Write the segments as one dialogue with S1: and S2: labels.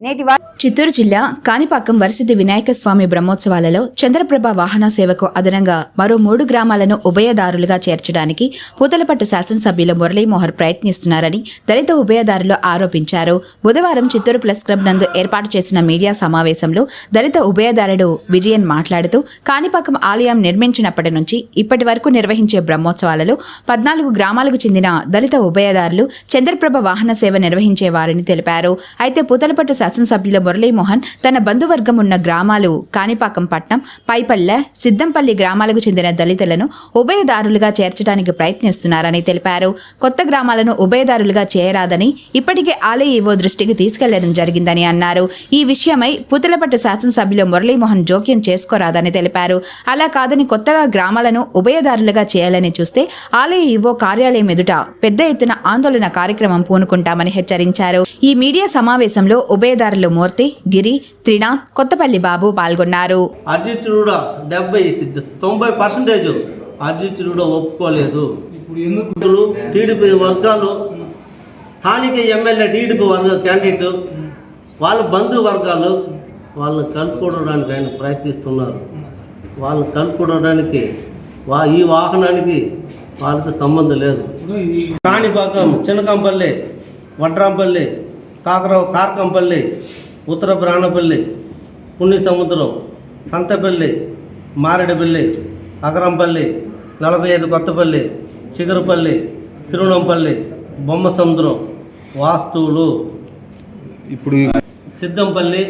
S1: నేటి
S2: చిత్తూరు జిల్లా కాణిపాకం వరసిద్ధి వినాయక స్వామి బ్రహ్మోత్సవాలలో చంద్రప్రభ వాహన సేవకు అదనంగా మరో మూడు గ్రామాలను ఉభయదారులుగా చేర్చడానికి పూతలపట్టు శాసనసభ్యులు మురళీమోహన్ ప్రయత్నిస్తున్నారని దళిత ఉభయదారులు ఆరోపించారు. బుధవారం చిత్తూరు ప్లస్ క్లబ్ నందు ఏర్పాటు చేసిన మీడియా సమావేశంలో దళిత ఉభయదారుడు విజయన్ మాట్లాడుతూ కాణిపాకం ఆలయం నిర్మించినప్పటి నుంచి ఇప్పటి వరకు నిర్వహించే బ్రహ్మోత్సవాలలో పద్నాలుగు గ్రామాలకు చెందిన దళిత ఉభయదారులు చంద్రప్రభ వాహన సేవ నిర్వహించేవారని తెలిపారు. అయితే పూతలపట్టు శాసనసభ్యుల మురళీమోహన్ తన బంధువర్గం ఉన్న గ్రామాలు కాణిపాకం పట్నం పైపల్లె సిద్దంపల్లి గ్రామాలకు చెందిన దళితులను ఉభయదారులుగా చేర్చడానికి ప్రయత్నిస్తున్నారని తెలిపారు. కొత్త గ్రామాలను ఉభయదారులుగా చేయరాదని ఇప్పటికే ఆలయ ఈవో దృష్టికి తీసుకెళ్ళడం జరిగిందని అన్నారు. ఈ విషయమై పూతలపట్టు శాసనసభ్యులు మురళీమోహన్ జోక్యం చేసుకోరాదని తెలిపారు. అలా కాదని కొత్తగా గ్రామాలను ఉభయదారులుగా చేయాలని చూస్తే ఆలయ ఈవో కార్యాలయం ఎదుట పెద్ద ఎత్తున ఆందోళన కార్యక్రమం పూనుకుంటామని హెచ్చరించారు. ఈ మీడియా సమావేశంలో ఉభయదారులు మూర్తి గిరి త్రినాథ్ కొత్తపల్లి బాబు పాల్గొన్నారు.
S3: అర్జితుడు డెబ్బై తొంభై పర్సెంటేజ్ అర్జితుడు ఒప్పుకోలేదు. ఇప్పుడు టీడీపీ వర్గాలు స్థానిక ఎమ్మెల్యే టీడీపీ వర్గ క్యాండిడేట్ వాళ్ళ బంధు వర్గాలు వాళ్ళని కలుపుకోవడానికి ఆయన ప్రయత్నిస్తున్నారు. వాళ్ళని కలుపుకోవడానికి వా ఈ వాహనానికి వాళ్ళకి సంబంధం లేదు. కాణిపాకం చిన్నకంపల్లి వడ్రాంపల్లి కాకరావు కార్కంపల్లి ఉత్తర బ్రాహ్మపల్లి పుణ్య సముద్రం సంతపల్లి మారేడుపల్లి అగరంపల్లి నలభై ఐదు కొత్తపల్లి చిగురుపల్లి తిరువనంపల్లి బొమ్మ సముద్రం వాస్తువులు.
S4: ఇప్పుడు
S3: సిద్ధంపల్లి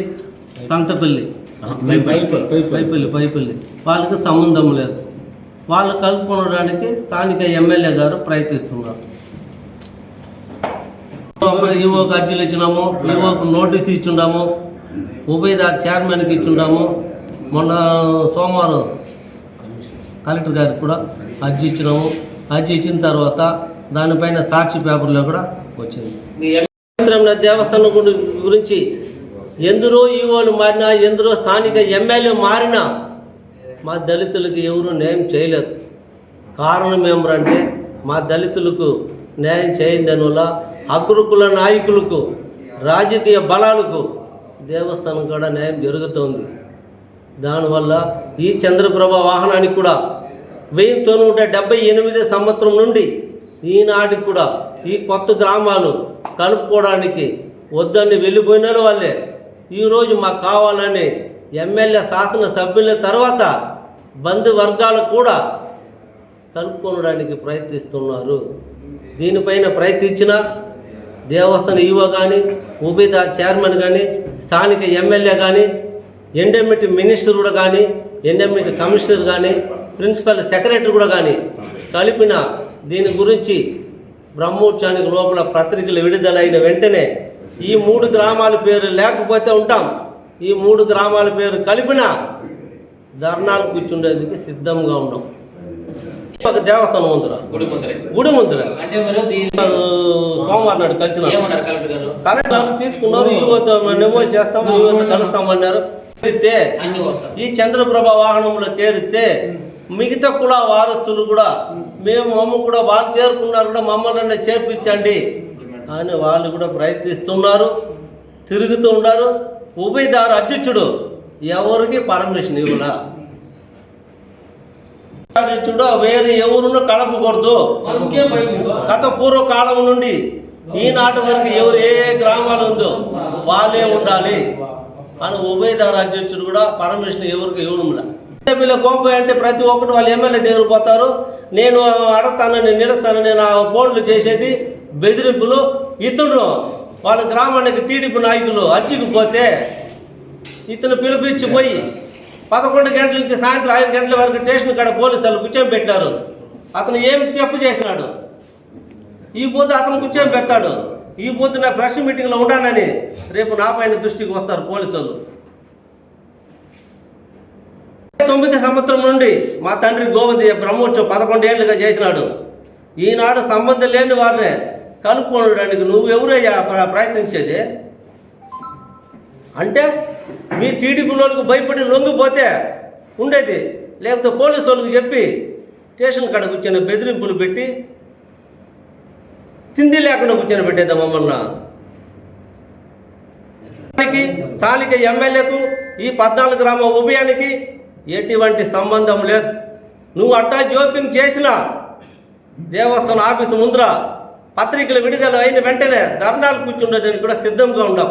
S3: సంతపల్లి. పైపల్లి పైపల్లి వాళ్ళకి సంబంధం లేదు. వాళ్ళు కలుపుకోవడానికి స్థానిక ఎమ్మెల్యే గారు ప్రయత్నిస్తున్నారు. అప్పుడు ఈవోకి అర్జీలు ఇచ్చినాము ఈవోకు నోటీస్ ఇచ్చిండాము ఉభయదార్ చైర్మన్కి ఇచ్చిండాము. మొన్న సోమవారం కలెక్టర్ గారికి కూడా అర్జీ ఇచ్చినాము. అర్జీ ఇచ్చిన తర్వాత దానిపైన సాక్షి పేపర్లో కూడా వచ్చింది. దేవస్థానం గురించి ఎందరో ఈవోలు మారినా ఎందరో స్థానిక ఎమ్మెల్యే మారినా మా దళితులకు ఎవరు న్యాయం చేయలేదు. కారణం ఏమరంటే మా దళితులకు న్యాయం చేయని దానివల్ల అగ్రకుల నాయకులకు రాజకీయ బలాలకు దేవస్థానం కూడా న్యాయం జరుగుతోంది. దానివల్ల ఈ చంద్రప్రభ వాహనానికి కూడా వెయ్యి తొమ్మిది డెబ్బై ఎనిమిది సంవత్సరం నుండి ఈనాటికి కూడా ఈ కొత్త గ్రామాలు కలుపుకోవడానికి వద్దని వెళ్ళిపోయినారు వాళ్ళే. ఈరోజు మాకు కావాలని ఎమ్మెల్యే శాసన సభ్యుల తర్వాత బంధు వర్గాలు కూడా కలుపుకోవడానికి ప్రయత్నిస్తున్నారు. దీనిపైన ప్రయత్నించిన దేవస్థాన ఈవో కానీ ఉభయదార్ చైర్మన్ కానీ స్థానిక ఎమ్మెల్యే కానీ ఎండమిట్ మినిస్టర్ కూడా కానీ ఎండమిట్ కమిషనర్ కానీ ప్రిన్సిపల్ సెక్రటరీ కూడా కానీ కలిపిన దీని గురించి బ్రహ్మోత్సవానికి లోపల పత్రికలు విడుదలైన వెంటనే ఈ మూడు గ్రామాల పేరు లేకపోతే ఉంటాం. ఈ మూడు గ్రామాల పేరు కలిపిన ధర్నాలు కూర్చుండేందుకు సిద్ధంగా ఉన్నాం. ఒక దేవస్థానం ఉందిరా.
S5: గుడి ముందరే.
S3: గుడి ముందర.
S5: అంటే మరి దీని
S3: సోమవారం నాడు కలిసిన
S5: కలెక్టర్ గారు?
S3: తీసుకున్నారు యువత నెమో చేస్తాం యువత కలుస్తామన్నారు ఈ చంద్రప్రభ వాహనంలో తేరితే మిగతా కూడా వారసులు కూడా మేము మమ్మ కూడా వాళ్ళు చేరుకున్నారు కూడా మమ్మల్ని చేర్పించండి అని వాళ్ళు కూడా ప్రయత్నిస్తున్నారు తిరుగుతూ ఉన్నారు. ఉభయదారు అధ్యక్షుడు ఎవరికి పర్మిషన్ ఇవ్వలా? అధ్యక్షుడు వేరు ఎవరును కలపకూడదు. గత పూర్వకాలం నుండి ఈనాటి వరకు ఎవరు ఏ గ్రామాలు ఉందో వాళ్ళే ఉండాలి. అని ఉభయదారు అధ్యక్షుడు కూడా పర్మిషన్ ఎవరికి ఎవరు వీళ్ళ కోపం అంటే ప్రతి ఒక్కటి వాళ్ళు ఎమ్మెల్యే దగ్గర పోతారు. నేను అడతానని నిడతాను నేను ఆ బోర్డులు చేసేది బెదిరింపులు ఇతడు వాళ్ళ గ్రామానికి టీడీపీ నాయకులు అర్జీకి పోతే ఇతను పిలిపించి పోయి పదకొండు గంటల నుంచి సాయంత్రం ఐదు గంటల వరకు స్టేషన్ కాడ పోలీసులు కూర్చొని పెట్టారు అతను ఏమి చెప్పు చేసినాడు? ఈ పొద్దు అతను కూర్చొని పెట్టాడు ఈ పొద్దు నా ప్రెస్ మీటింగ్లో ఉండానని రేపు నా పైన దృష్టికి వస్తారు పోలీసులు. తొమ్మిది సంవత్సరం నుండి మా తండ్రి గోవింద బ్రహ్మోత్సవం పదకొండేళ్ళుగా చేసినాడు. ఈనాడు సంబంధం లేని వారిని కలుపుకోవడానికి నువ్వు ప్రయత్నించేది? అంటే మీ టీడీపీ భయపడి లొంగిపోతే ఉండేది. లేకపోతే పోలీసు వాళ్ళకి చెప్పి స్టేషన్ కాడ కూర్చొని బెదిరింపులు పెట్టి తిండి లేకుండా కూర్చొని పెట్టేది మమ్మల్ని స్థానిక ఎమ్మెల్యేకు ఈ పద్నాలుగు గ్రామ ఉభయానికి ఎటువంటి సంబంధం లేదు. నువ్వు అట్టా జోక్యం చేసినా దేవస్థానం ఆఫీసు ముందర పత్రికలు విడుదల అయిన వెంటనే ధర్నాలు కూర్చుండేదానికి కూడా సిద్ధంగా ఉండాం